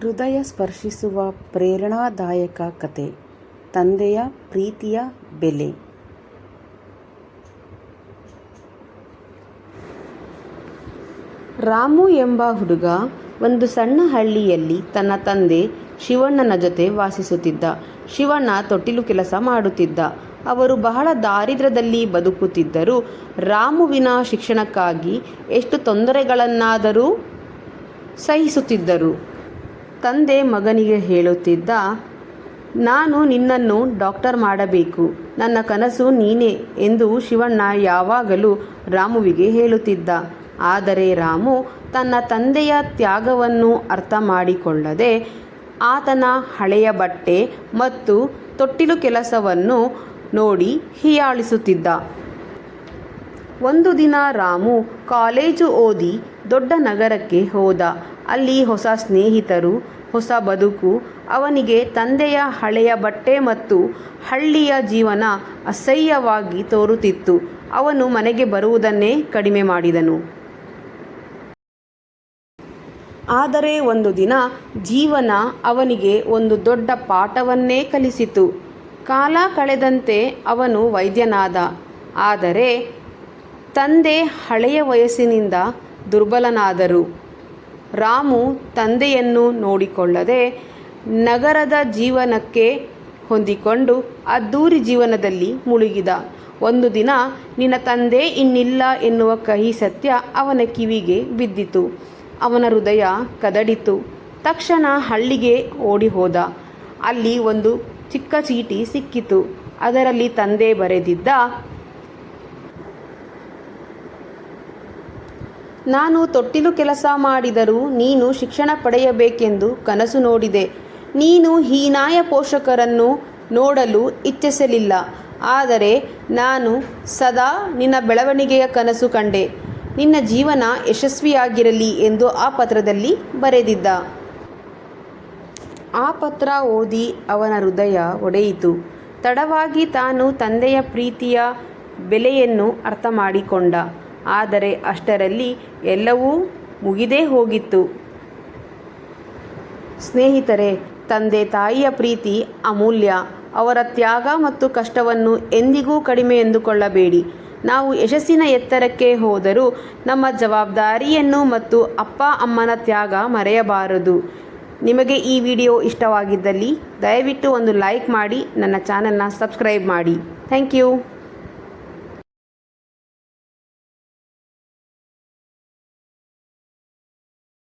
ಹೃದಯ ಸ್ಪರ್ಶಿಸುವ ಪ್ರೇರಣಾದಾಯಕ ಕತೆ. ತಂದೆಯ ಪ್ರೀತಿಯ ಬೆಲೆ. ರಾಮು ಎಂಬ ಹುಡುಗ ಒಂದು ಸಣ್ಣ ಹಳ್ಳಿಯಲ್ಲಿ ತನ್ನ ತಂದೆ ಶಿವಣ್ಣನ ಜೊತೆ ವಾಸಿಸುತ್ತಿದ್ದ. ಶಿವಣ್ಣ ತೊಟ್ಟಿಲು ಕೆಲಸ ಮಾಡುತ್ತಿದ್ದ. ಅವರು ಬಹಳ ದಾರಿದ್ರ್ಯದಲ್ಲಿ ಬದುಕುತ್ತಿದ್ದರು ರಾಮುವಿನ ಶಿಕ್ಷಣಕ್ಕಾಗಿ ಎಷ್ಟು ತೊಂದರೆಗಳನ್ನಾದರೂ ಸಹಿಸುತ್ತಿದ್ದರು. ತಂದೆ ಮಗನಿಗೆ ಹೇಳುತ್ತಿದ್ದ, ನಾನು ನಿನ್ನನ್ನು ಡಾಕ್ಟರ್ ಮಾಡಬೇಕು. ನನ್ನ ಕನಸು ನೀನೇ ಎಂದು ಶಿವಣ್ಣ ಯಾವಾಗಲೂ ರಾಮುವಿಗೆ ಹೇಳುತ್ತಿದ್ದ. ಆದರೆ ರಾಮು ತನ್ನ ತಂದೆಯ ತ್ಯಾಗವನ್ನು ಅರ್ಥ ಮಾಡಿಕೊಳ್ಳದೆ ಆತನ ಹಳೆಯ ಬಟ್ಟೆ ಮತ್ತು ತೊಟ್ಟಿಲು ಕೆಲಸವನ್ನು ನೋಡಿ ಹೀಯಾಳಿಸುತ್ತಿದ್ದ. ಒಂದು ದಿನ ರಾಮು ಕಾಲೇಜು ಓದಿ ದೊಡ್ಡ ನಗರಕ್ಕೆ ಹೋದ. ಅಲ್ಲಿ ಹೊಸ ಸ್ನೇಹಿತರು, ಹೊಸ ಬದುಕು, ಅವನಿಗೆ ತಂದೆಯ ಹಳೆಯ ಬಟ್ಟೆ ಮತ್ತು ಹಳ್ಳಿಯ ಜೀವನ ಅಸಹ್ಯವಾಗಿ ತೋರುತ್ತಿತ್ತು. ಅವನು ಮನೆಗೆ ಬರುವುದನ್ನೇ ಕಡಿಮೆ ಮಾಡಿದನು. ಆದರೆ ಒಂದು ದಿನ ಜೀವನ ಅವನಿಗೆ ಒಂದು ದೊಡ್ಡ ಪಾಠವನ್ನೇ ಕಲಿಸಿತು. ಕಾಲ ಕಳೆದಂತೆ ಅವನು ವೈದ್ಯನಾದ. ಆದರೆ ತಂದೆ ಹಳೆಯ ವಯಸ್ಸಿನಿಂದ ದುರ್ಬಲನಾದರು. ರಾಮು ತಂದೆಯನ್ನು ನೋಡಿಕೊಳ್ಳದೆ ನಗರದ ಜೀವನಕ್ಕೆ ಹೊಂದಿಕೊಂಡು ಅದ್ದೂರಿ ಜೀವನದಲ್ಲಿ ಮುಳುಗಿದ. ಒಂದು ದಿನ, ನಿನ್ನ ತಂದೆ ಇನ್ನಿಲ್ಲ ಎನ್ನುವ ಕಹಿ ಸತ್ಯ ಅವನ ಕಿವಿಗೆ ಬಿದ್ದಿತು. ಅವನ ಹೃದಯ ಕದಡಿತು. ತಕ್ಷಣ ಹಳ್ಳಿಗೆ ಓಡಿ ಹೋದ ಅಲ್ಲಿ ಒಂದು ಚಿಕ್ಕ ಚೀಟಿ ಸಿಕ್ಕಿತು. ಅದರಲ್ಲಿ ತಂದೆ ಬರೆದಿದ್ದ ನಾನು ತೊಟ್ಟಿಲು ಕೆಲಸ ಮಾಡಿದರೂ ನೀನು ಶಿಕ್ಷಣ ಪಡೆಯಬೇಕೆಂದು ಕನಸು ನೋಡಿದೆ. ನೀನು ಹೀನಾಯ ಪೋಷಕರನ್ನು ನೋಡಲು ಇಚ್ಛಿಸಲಿಲ್ಲ. ಆದರೆ ನಾನು ಸದಾ ನಿನ್ನ ಬೆಳವಣಿಗೆಯ ಕನಸು ಕಂಡೆ. ನಿನ್ನ ಜೀವನ ಯಶಸ್ವಿಯಾಗಿರಲಿ ಎಂದು ಆ ಪತ್ರದಲ್ಲಿ ಬರೆದಿದ್ದ. ಆ ಪತ್ರ ಓದಿ ಅವನ ಹೃದಯ ಒಡೆಯಿತು. ತಡವಾಗಿ ತಾನು ತಂದೆಯ ಪ್ರೀತಿಯ ಬೆಲೆಯನ್ನು ಅರ್ಥ ಮಾಡಿಕೊಂಡ ಆದರೆ ಅಷ್ಟರಲ್ಲಿ ಎಲ್ಲವೂ ಮುಗಿದೇ ಹೋಗಿತ್ತು. ಸ್ನೇಹಿತರೆ, ತಂದೆ ತಾಯಿಯ ಪ್ರೀತಿ ಅಮೂಲ್ಯ. ಅವರ ತ್ಯಾಗ ಮತ್ತು ಕಷ್ಟವನ್ನು ಎಂದಿಗೂ ಕಡಿಮೆ ಎಂದುಕೊಳ್ಳಬೇಡಿ. ನಾವು ಯಶಸ್ಸಿನ ಎತ್ತರಕ್ಕೆ ಹೋದರೂ ನಮ್ಮ ಜವಾಬ್ದಾರಿಯನ್ನು ಮತ್ತು ಅಪ್ಪ ಅಮ್ಮನ ತ್ಯಾಗ ಮರೆಯಬಾರದು. ನಿಮಗೆ ಈ ವಿಡಿಯೋ ಇಷ್ಟವಾಗಿದ್ದಲ್ಲಿ ದಯವಿಟ್ಟು ಒಂದು ಲೈಕ್ ಮಾಡಿ, ನನ್ನ ಚಾನಲ್ನ ಸಬ್ಸ್ಕ್ರೈಬ್ ಮಾಡಿ. Thank you.